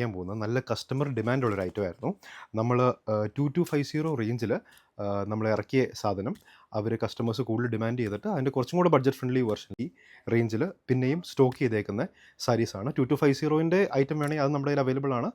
ചെയ്യാൻ പോകുന്നത്. നല്ല കസ്റ്റമർ ഡിമാൻഡ് ഉള്ള ഒരു ഐറ്റം ആയിരുന്നു നമ്മൾ ടു ടു ഫൈവ് സീറോ റേഞ്ചിൽ നമ്മൾ ഇറക്കിയ സാധനം. അവർ കസ്റ്റമേഴ്സ് കൂടുതൽ ഡിമാൻഡ് ചെയ്തിട്ട് അതിന്റെ കുറച്ചും കൂടെ ബഡ്ജറ്റ് ഫ്രണ്ട്ലി വെർഷൻ ഈ റേഞ്ചിൽ പിന്നെയും സ്റ്റോക്ക് ചെയ്തേക്കുന്ന സാരീസാണ് ടു ടു ഫൈവ് സീറോയിന്റെ ഐറ്റം വേണമെങ്കിൽ അത് നമ്മുടെ കയ്യിൽ അവൈലബിൾ ആണ്.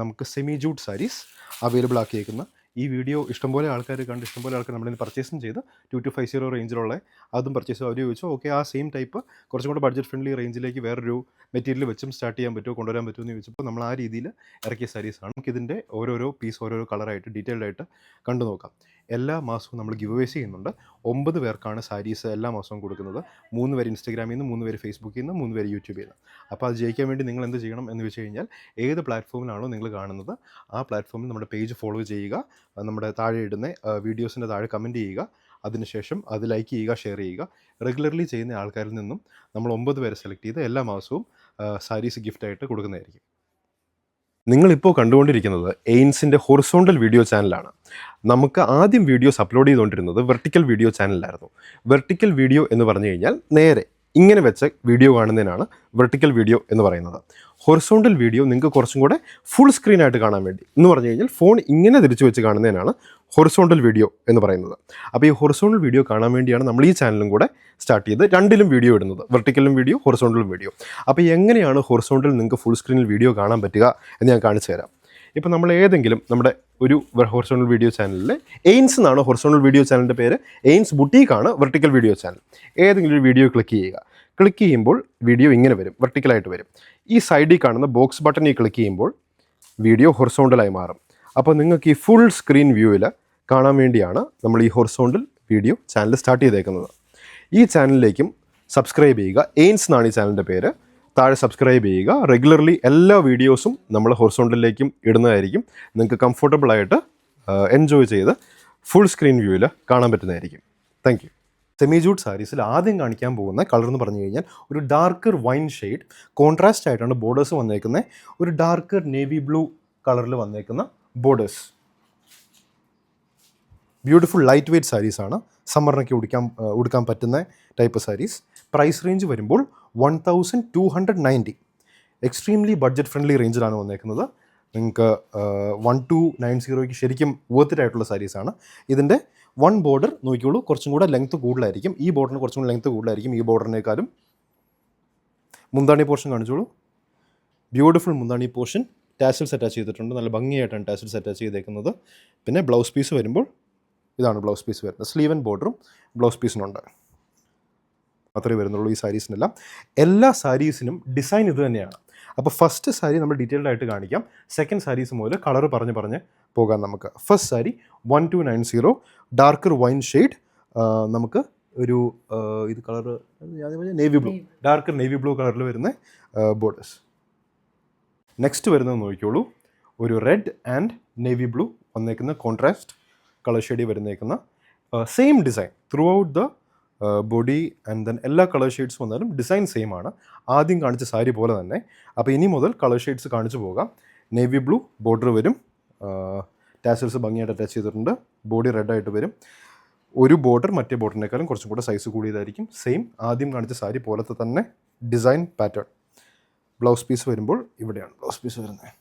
നമുക്ക് സെമി ജൂട്ട് സാരീസ് അവൈലബിൾ ആക്കിയേക്കുന്ന ഈ വീഡിയോ ഇഷ്ടംപോലെ ആൾക്കാർ കണ്ട് ഇഷ്ടംപോലെ ആൾക്കാർ നമ്മളിന്ന് പർച്ചേസും ചെയ്ത്. ടു ടു ഫൈവ് സീറോ റേഞ്ചിലുള്ള അതും പർച്ചേസ് അവർ ചോദിച്ചു ഓക്കെ ആ സെയിം ടൈപ്പ് കുറച്ചും കൂടെ ബഡ്ജറ്റ് ഫ്രണ്ട്ലി റേഞ്ചിലേക്ക് വേറൊരു മെറ്റീരിയൽ വെച്ചും സ്റ്റാർട്ട് ചെയ്യാൻ പറ്റുമോ കൊണ്ടുവരാൻ പറ്റുമോ എന്ന് ചോദിച്ചപ്പോൾ നമ്മൾ ആ രീതിയിൽ ഇറക്കിയ സാരീസാണ് നമുക്ക് ഇതിന്റെ ഓരോരോ പീസ് ഓരോരോ കളറായിട്ട് ഡീറ്റെയിൽഡ് ആയിട്ട് കണ്ടു നോക്കാം. എല്ലാ മാസവും നമ്മൾ ഗിവ് അവേസ് ചെയ്യുന്നുണ്ട്. ഒമ്പത് പേർക്കാണ് സാരീസ് എല്ലാ മാസവും കൊടുക്കുന്നത്. മൂന്ന് പേര് ഇൻസ്റ്റാഗ്രാമിൽ നിന്ന് മൂന്ന് പേര് ഫേസ്ബുക്കിൽ നിന്ന് മൂന്ന് പേര് യൂട്യൂബിൽ നിന്ന് അപ്പോൾ അത് ജയിക്കാൻ വേണ്ടി നിങ്ങൾ എന്ത് ചെയ്യണം എന്ന് വെച്ച് കഴിഞ്ഞാൽ ഏത് പ്ലാറ്റ്ഫോമിലാണോ നിങ്ങൾ കാണുന്നത് ആ പ്ലാറ്റ്ഫോമിൽ നമ്മുടെ പേജ് ഫോളോ ചെയ്യുക. നമ്മുടെ താഴെ ഇടുന്ന വീഡിയോസിന്റെ താഴെ കമന്റ് ചെയ്യുക. അതിനുശേഷം അത് ലൈക്ക് ചെയ്യുക ഷെയർ ചെയ്യുക. റെഗുലർലി ചെയ്യുന്ന ആൾക്കാരിൽ നിന്നും നമ്മൾ ഒമ്പത് പേരെ സെലക്ട് ചെയ്ത് എല്ലാ മാസവും സാരീസ് ഗിഫ്റ്റായിട്ട് കൊടുക്കുന്നതായിരിക്കും. നിങ്ങളിപ്പോൾ കണ്ടുകൊണ്ടിരിക്കുന്നത് എയിൻസിന്റെ ഹൊറിസോണ്ടൽ വീഡിയോ ചാനലാണ് നമുക്ക് ആദ്യം വീഡിയോസ് അപ്ലോഡ് ചെയ്തുകൊണ്ടിരുന്നത് വെർട്ടിക്കൽ വീഡിയോ ചാനലായിരുന്നു വെർട്ടിക്കൽ വീഡിയോ എന്ന് പറഞ്ഞു കഴിഞ്ഞാൽ നേരെ ഇങ്ങനെ വെച്ച് വീഡിയോ കാണുന്നതിനാണ് വെർട്ടിക്കൽ വീഡിയോ എന്ന് പറയുന്നത്. ഹൊറിസോണ്ടൽ വീഡിയോ നിങ്ങൾക്ക് കുറച്ചും കൂടെ ഫുൾ സ്ക്രീനായിട്ട് കാണാൻ വേണ്ടി. എന്ന് പറഞ്ഞു കഴിഞ്ഞാൽ ഫോൺ ഇങ്ങനെ തിരിച്ചു വെച്ച് കാണുന്നതിനാണ് ഹൊറിസോണ്ടൽ വീഡിയോ എന്ന് പറയുന്നത്. അപ്പോൾ ഈ ഹൊറിസോണ്ടൽ വീഡിയോ കാണാൻ വേണ്ടിയാണ് നമ്മൾ ഈ ചാനലും കൂടെ സ്റ്റാർട്ട് ചെയ്ത് രണ്ടിലും വീഡിയോ ഇടുന്നത്. വെർട്ടിക്കലും വീഡിയോ ഹൊറിസോണ്ടലും വീഡിയോ അപ്പോൾ എങ്ങനെയാണ് ഹൊറിസോണ്ടൽ നിങ്ങൾക്ക് ഫുൾ സ്ക്രീനിൽ വീഡിയോ കാണാൻ പറ്റുക എന്ന് ഞാൻ കാണിച്ചു തരാം. ഇപ്പോൾ നമ്മൾ ഏതെങ്കിലും നമ്മുടെ ഒരു ഹൊറിസോണൽ വീഡിയോ ചാനലിൽ എയിൻസ് എന്നാണ് ഹൊറിസോണൽ വീഡിയോ ചാനലിന്റെ പേര്? എയിൻസ് ബുട്ടീക്കാണ് വെർട്ടിക്കൽ വീഡിയോ ചാനൽ ഏതെങ്കിലും ഒരു വീഡിയോ ക്ലിക്ക് ചെയ്യുക. ക്ലിക്ക് ചെയ്യുമ്പോൾ വീഡിയോ ഇങ്ങനെ വരും വെർട്ടിക്കലായിട്ട് വരും. ഈ സൈഡിൽ കാണുന്ന ബോക്സ് ബട്ടണിൽ ക്ലിക്ക് ചെയ്യുമ്പോൾ വീഡിയോ ഹൊറിസോണ്ടലായി മാറും. അപ്പോൾ നിങ്ങൾക്ക് ഈ ഫുൾ സ്ക്രീൻ വ്യൂവിൽ കാണാൻ വേണ്ടിയാണ് നമ്മൾ ഈ ഹൊറിസോണ്ടൽ വീഡിയോ ചാനൽ സ്റ്റാർട്ട് ചെയ്തേക്കുന്നത്. ഈ ചാനലിലേക്കും സബ്സ്ക്രൈബ് ചെയ്യുക. എയിൻസ് എന്നാണ് ഈ ചാനലിന്റെ പേര്. താഴെ സബ്സ്ക്രൈബ് ചെയ്യുക. റെഗുലർലി എല്ലാ വീഡിയോസും നമ്മൾ ഹൊറിസോണ്ടലിലേക്കും ഇടുന്നതായിരിക്കും. നിങ്ങൾക്ക് കംഫർട്ടബിൾ ആയിട്ട് എൻജോയ് ചെയ്ത് ഫുൾ സ്ക്രീൻ വ്യൂവിൽ കാണാൻ പറ്റുന്നതായിരിക്കും. താങ്ക് സെമി ജൂട്ട് സാരീസിൽ ആദ്യം കാണിക്കാൻ പോകുന്ന കളർ എന്ന് പറഞ്ഞു കഴിഞ്ഞാൽ ഒരു ഡാർക്കർ വൈൻ ഷെയ്ഡ് കോൺട്രാസ്റ്റ് ആയിട്ടാണ് ബോർഡേഴ്സ് വന്നേക്കുന്നത് ഒരു ഡാർക്കർ നേവി ബ്ലൂ കളറിൽ വന്നേക്കുന്ന ബോർഡേഴ്സ് ബ്യൂട്ടിഫുൾ ലൈറ്റ് വെയ്റ്റ് സാരീസാണ് സമ്മറിനൊക്കെ ഉടുക്കാൻ ഉടുക്കാൻ പറ്റുന്ന ടൈപ്പ് സാരീസ് പ്രൈസ് റേഞ്ച് വരുമ്പോൾ one thousand two hundred ninety extremely budget friendly റേഞ്ചിലാണ് വന്നേക്കുന്നത്. നിങ്ങൾക്ക് വൺ ടു നയൻ സീറോയ്ക്ക് ശരിക്കും ആയിട്ടുള്ള സാരീസാണ് ഇതിന്റെ വൺ ബോർഡർ നോക്കിയോളൂ കുറച്ചും കൂടെ ലെങ്ത്ത് കൂടുതലായിരിക്കും. ഈ ബോർഡറിന് കുറച്ചും കൂടെ ലെങ്ത്ത് കൂടുതലായിരിക്കും ഈ ബോർഡറിനേക്കാളും മുന്താണി പോർഷൻ കാണിച്ചോളൂ. ബ്യൂട്ടിഫുൾ മുന്താണി പോർഷൻ ടാസിൽസ് അറ്റാച്ച് ചെയ്തിട്ടുണ്ട്. നല്ല ഭംഗിയായിട്ടാണ് ടാസിൽസ് അറ്റാച്ച് ചെയ്തേക്കുന്നത്. പിന്നെ ബ്ലൗസ് പീസ് വരുമ്പോൾ ഇതാണ് ബ്ലൗസ് പീസ് വരുന്നത്. സ്ലീവൻ ബോർഡറും ബ്ലൗസ് പീസിനുണ്ട് മാത്രമേ വരുന്നുള്ളൂ ഈ സാരീസിനെല്ലാം. എല്ലാ സാരീസിനും ഡിസൈൻ ഇത് തന്നെയാണ്. അപ്പോൾ ഫസ്റ്റ് സാരി നമ്മൾ ഡീറ്റെയിൽഡ് ആയിട്ട് കാണിക്കാം. സെക്കൻഡ് സാരീസ് മുതൽ കളർ പറഞ്ഞ് പറഞ്ഞ് പോകാം നമുക്ക്. First sari one two nine zero darker wine shade നമുക്ക് ഒരു ഇത് colour navy blue darker navy blue കളറിൽ വരുന്ന ബോർഡേഴ്സ് നെക്സ്റ്റ് വരുന്നത് നോക്കിയോളൂ ഒരു റെഡ് ആൻഡ് നേവി ബ്ലൂ വന്നേക്കുന്ന കോൺട്രാസ്റ്റ് കളർ ഷെയ്ഡിൽ വരുന്നേക്കുന്ന same design throughout the body and then എല്ലാ കളർ ഷെയ്ഡ്സ് വന്നാലും ഡിസൈൻ സെയിം ആണ്. ആദ്യം കാണിച്ച സാരി പോലെ തന്നെ. അപ്പോൾ ഇനി മുതൽ കളർ ഷെയ്ഡ്സ് കാണിച്ചു പോകാം. നേവി ബ്ലൂ ബോർഡർ വരും. ടാസൽസ് ഭംഗിയായിട്ട് അറ്റാച്ച് ചെയ്തിട്ടുണ്ട്. ബോഡി റെഡായിട്ട് വരും. ഒരു ബോർഡർ മറ്റേ ബോർഡറിനേക്കാളും കുറച്ചും കൂടെ സൈസ് കൂടിയതായിരിക്കും. സെയിം ആദ്യം കാണിച്ച സാരി പോലത്തെ തന്നെ ഡിസൈൻ പാറ്റേൺ ബ്ലൗസ് പീസ് വരുമ്പോൾ ഇവിടെയാണ് ബ്ലൗസ് പീസ് വരുന്നത്.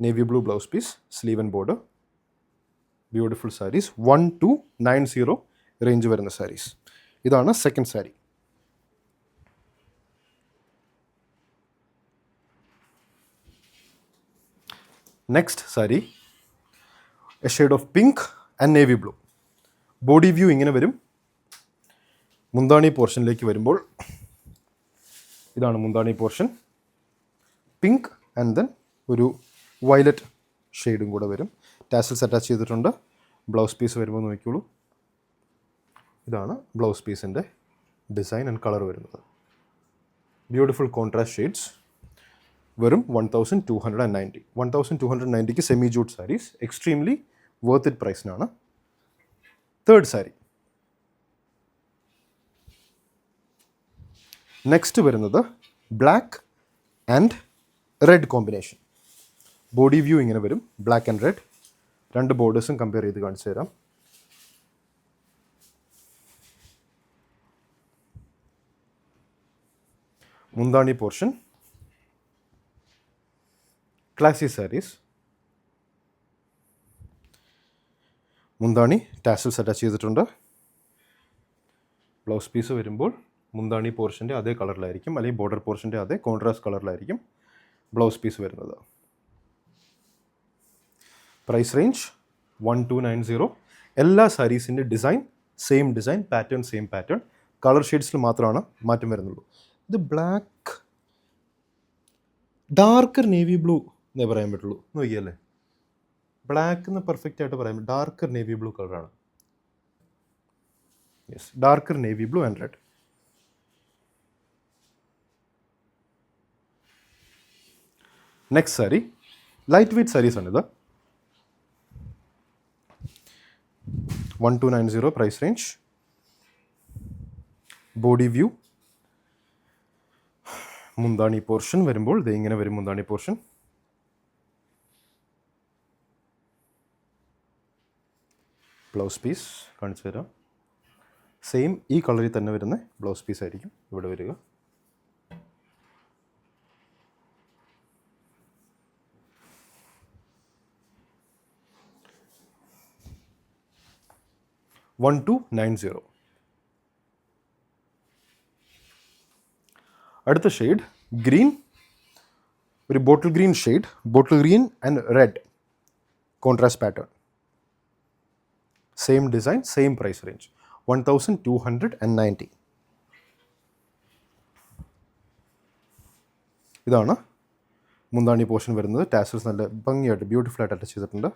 Navy blue blouse piece sleeve and border beautiful saris one two nine zero range വരുന്ന സാരീസ് ഇതാണ് second sari next sari a shade of pink and navy blue body view ഇങ്ങനെ വരും. മുന്താണി പോർഷനിലേക്ക് വരുമ്പോൾ ഇതാണ് മുന്താണി പോർഷൻ പിങ്ക് ആൻഡ് ദെൻ ഒരു വയലറ്റ് ഷെയ്ഡും കൂടെ വരും. ടാസൽസ് അറ്റാച്ച് ചെയ്തിട്ടുണ്ട്. ബ്ലൗസ് പീസ് വരുമ്പോൾ നോക്കിക്കോളൂ. ഇതാണ് ബ്ലൗസ് പീസിന്റെ ഡിസൈൻ ആൻഡ് കളർ വരുന്നത്. ബ്യൂട്ടിഫുൾ കോൺട്രാസ്റ്റ് ഷെയ്ഡ്സ് വെറും one thousand two hundred and ninety one thousand two hundred നയന്റിക്ക് semi jute saris extremely worth it പ്രൈസിനാണ് third sari next വരുന്നത് black and red combination body view ഇങ്ങനെ വരും black and red രണ്ട് ബോർഡേഴ്സും compare ചെയ്ത് കാണിച്ചു തരാം മുന്താണി portion classy saris മുന്താണി ടാസൽസ് അറ്റാച്ച് ചെയ്തിട്ടുണ്ട്. ബ്ലൗസ് പീസ് വരുമ്പോൾ മുന്താണി പോർഷന്റെ അതേ കളറിലായിരിക്കും അല്ലെങ്കിൽ ബോർഡർ പോർഷന്റെ അതേ കോൺട്രാസ്റ്റ് കളറിലായിരിക്കും ബ്ലൗസ് പീസ് വരുന്നത്. Price range one two nine zero എല്ലാ സാരീസിന്റെ design same design pattern same pattern colour ഷെയ്ഡ്സിൽ മാത്രമാണ് മാറ്റം വരുന്നുള്ളൂ. ഇത് ബ്ലാക്ക് ഡാർക്കർ നേവി ബ്ലൂ എന്നേ പറയാൻ പറ്റുള്ളൂ. നോക്കിയല്ലേ? ബ്ലാക്ക് എന്ന് പെർഫെക്റ്റ് ആയിട്ട് പറയാൻ ഡാർക്കർ നേവി ബ്ലൂ കളറാണ് yes darker navy blue and red next sari light weight saris ആണിത് one two nine zero price range body view മുന്താണി പോർഷൻ വരുമ്പോൾ ഇത് ഇങ്ങനെ വരും മുന്താണി പോർഷൻ. ബ്ലൗസ് പീസ് കാണിച്ചു തരാം. സെയിം ഈ കളറിൽ തന്നെ വരുന്ന ബ്ലൗസ് പീസ് ആയിരിക്കും ഇവിടെ വരിക. One two nine zero. അടുത്ത ഷെയ്ഡ് ഗ്രീൻ ഒരു bottle green shade bottle green and red contrast pattern same design same price range one thousand two hundred and ninety ഇതാണ്. മുന്താണി പോർഷൻ വരുന്നത്. ടാസൽസ് നല്ല ഭംഗിയായിട്ട് ബ്യൂട്ടിഫുള്ളായിട്ട് അറ്റാച്ച് ചെയ്തിട്ടുണ്ട്.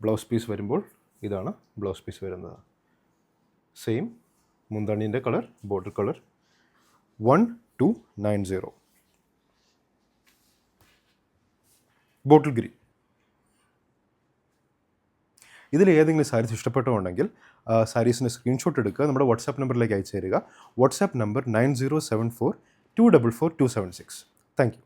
ബ്ലൗസ് പീസ് വരുമ്പോൾ ഇതാണ് ബ്ലൗസ് പീസ് വരുന്നത്. Same മുന്താണീന്റെ colour border colour one two nine zero bottle green ഇതിൽ ഏതെങ്കിലും സാരീസ് ഇഷ്ടപ്പെട്ടുണ്ടെങ്കിൽ സാരീസിന്റെ സ്ക്രീൻഷോട്ട് എടുക്കുക. നമ്മുടെ വാട്സാപ്പ് നമ്പറിലേക്ക് അയച്ചു തരിക. WhatsApp number nine zero seven four two double four two seven six thank you